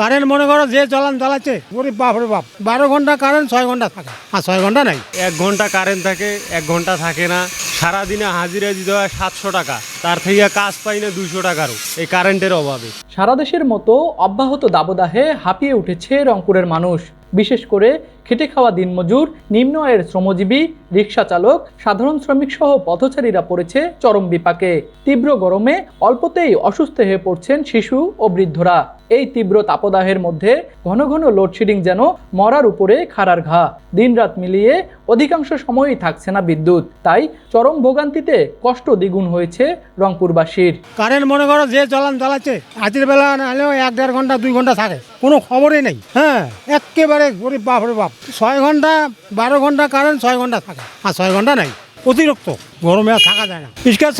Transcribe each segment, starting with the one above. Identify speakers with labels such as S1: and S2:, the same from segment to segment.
S1: Current মনে করো যে চালান চালাচ্ছে ওরে বাপ রে বাপ। বারো ঘণ্টা কারেন্ট ছয় ঘণ্টা থাকে। আর ছয় ঘণ্টা নাই।
S2: এক ঘণ্টা কারেন্ট থাকে এক ঘণ্টা থাকে না। সারাদিনে হাজিরা দিতে হয় সাতশো টাকা। তার থেকে কাজ পাই না দুশো টাকারও। এই কারেন্টের অভাবে।
S3: সারা দেশের মতো অব্যাহত দাবদাহে হাঁপিয়ে উঠেছে রংপুরের মানুষ। বিশেষ করে খেটে খাওয়া দিনমজুর নিম্ন আয়ের শ্রমজীবী রিক্সা চালক সাধারণ শ্রমিক সহ পথচারীরা পড়েছে চরম বিপাকে। তীব্র গরমে অল্পতেই অসুস্থ হয়ে পড়ছেন শিশু ও বৃদ্ধরা। এই তীব্র তাপদাহের মধ্যে ঘন ঘন লোডশেডিং যেন মরার উপরে খাড়ার ঘা। দিনরাত মিলিয়ে অধিকাংশ সময়ই থাকছে না বিদ্যুৎ। তাই চরম ভোগান্তিতে কষ্ট দ্বিগুণ হয়েছে রংপুরবাসীর।
S1: কারেন্ট মনে করো যে চালান চালাচ্ছে আজের বেলা নাহলেও এক দেড় ঘণ্টা, দুই ঘণ্টা থাকে। কোনো খবরই নেই। হ্যাঁ একেবারে ওরে বাপ রে বাপ। ছয় ঘণ্টা, বারো ঘণ্টা কারেন্ট, ছয় ঘণ্টা থাকে। আর ছয় ঘণ্টা নাই, অতিরিক্ত। গরমে থাকা যায় না। ইস্কার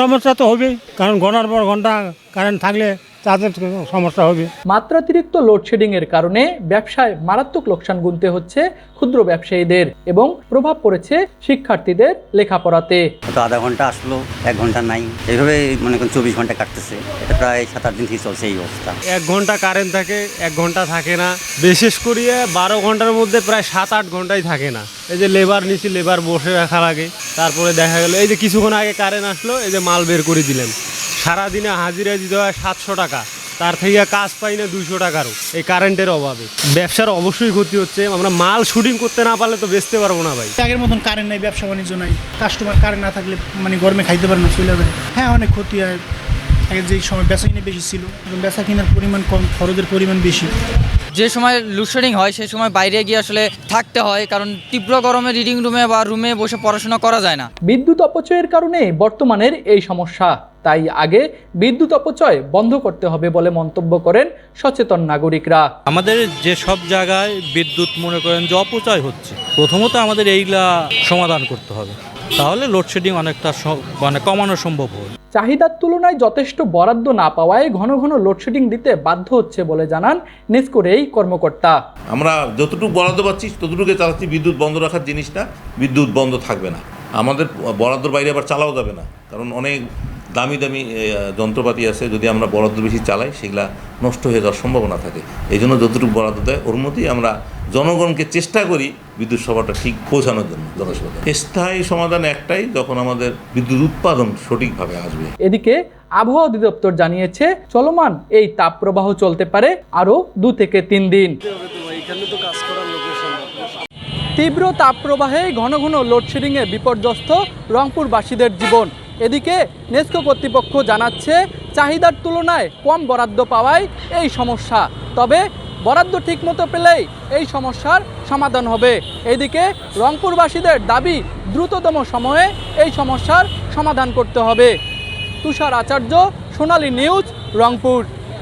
S1: সমস্যা তো হবেই। কারণ ঘণ্টার পর ঘণ্টা কারেন্ট থাকলে তাদের সমস্যা হবে।
S3: মাত্রাতিরিক্ত লোডশেডিং এর কারণে ব্যবসায় মারাত্মক লোকসান গুনতে হচ্ছে ক্ষুদ্র ব্যবসায়ীদের এবং প্রভাব পড়েছে শিক্ষার্থীদের লেখাপড়াতে।
S4: আধা ঘণ্টা আসলো এক ঘণ্টা নাই। এইভাবে মনে করেন চব্বিশ ঘণ্টা কাটতেছে। এটা প্রায় সাত আট দিন থেকে চলছে এই অবস্থা।
S2: এক ঘণ্টা কারেন্ট থাকে এক ঘণ্টা থাকে না। বিশেষ করিয়ে বারো ঘণ্টার মধ্যে প্রায় সাত আট ঘন্টাই থাকে না। এই যে লেবার নিচে লেবার বসে রাখা লাগে তারপরে দেখা গেল এই যে কিছুক্ষণ আগে কারেন্ট আসলো এই যে মাল বের করে দিলেন। সারাদিনে হাজিরা দিতে হয় সাতশো টাকা। তার থেকে কাজ পাই না দুইশো টাকারও। এই কারেন্টের অভাবে। ব্যবসার অবশ্যই ক্ষতি হচ্ছে। আমরা মাল শুটিং করতে না পারলে তো বেচতে পারব না ভাই।
S5: আগের মতন কারেন্ট নাই, ব্যবসা বাণিজ্য নাই। কাস্টমার কারেন্ট না থাকলে মানে গরমে খাইতে পারে না, চলে যায়। হ্যাঁ অনেক ক্ষতি হয়। আগে যেই সময় বেচা কিনে বেশি ছিল, এখন বেচা কেনার পরিমাণ কম, খরচের পরিমাণ বেশি।
S6: যে সময় লোডশেডিং হয় সেই সময় বাইরে গিয়ে আসলে থাকতে হয় কারণ তীব্র গরমে রিডিং রুমে বা রুমে বসে পড়াশোনা করা যায় না।
S3: বিদ্যুৎ অপচয়ের কারণে বর্তমানের এই সমস্যা। তাই আগে বিদ্যুৎ অপচয় বন্ধ করতে হবে বলে মন্তব্য করেন সচেতন নাগরিকরা।
S7: আমাদের যে সব জায়গায় বিদ্যুৎ মনে করেন যে অপচয় হচ্ছে প্রথমত আমাদের এইগুলা সমাধান করতে হবে। তাহলে লোডশেডিং অনেকটা মানে কমানো সম্ভব হবে।
S3: চাহিদার তুলনায় যথেষ্ট বরাদ্দ না পাওয়ায় ঘন ঘন লোডশেডিং দিতে বাধ্য হচ্ছে বলে জানান নেসকোর এই কর্মকর্তা।
S8: আমরা যতটুকু বরাদ্দ পাচ্ছি ততটুকু চালাচ্ছি। বিদ্যুৎ বন্ধ রাখার জিনিসটা বিদ্যুৎ বন্ধ থাকবে না। আমাদের বরাদ্দর বাইরে আবার চালাও যাবে না, কারণ অনেক দামি দামি যন্ত্রপাতি আছে, যদি আমরা বরাদ্দ বেশি চালাই, সেগুলা নষ্ট হয়ে যাওয়ার সম্ভাবনা থাকে। এই জন্য যতটুকু বরাদ্দ দেয়, ওর মধ্যেই আমরা জনগণকে চেষ্টা করি বিদ্যুৎ সভাটা ঠিক পৌঁছানোর জন্য জনসভা স্থায়ী সমাধান একটাই, যখন আমাদের বিদ্যুৎ উৎপাদন সঠিকভাবে আসবে।
S3: এদিকে আবহাওয়া অধিদপ্তর জানিয়েছে, চলমান এই তাপপ্রবাহ চলতে পারে আরও দু থেকে তিন দিন। তীব্র তাপপ্রবাহে ঘন ঘন লোডশেডিংয়ে বিপর্যস্ত রংপুরবাসীদের জীবন। এদিকে নেস্কো কর্তৃপক্ষ জানাচ্ছে চাহিদার তুলনায় কম বরাদ্দ পাওয়ায় এই সমস্যা। তবে বরাদ্দ ঠিকমতো পেলেই এই সমস্যার সমাধান হবে। এদিকে রংপুরবাসীদের দাবি দ্রুততম সময়ে এই সমস্যার সমাধান করতে হবে। তুষার আচার্য, সোনালী নিউজ, রংপুর।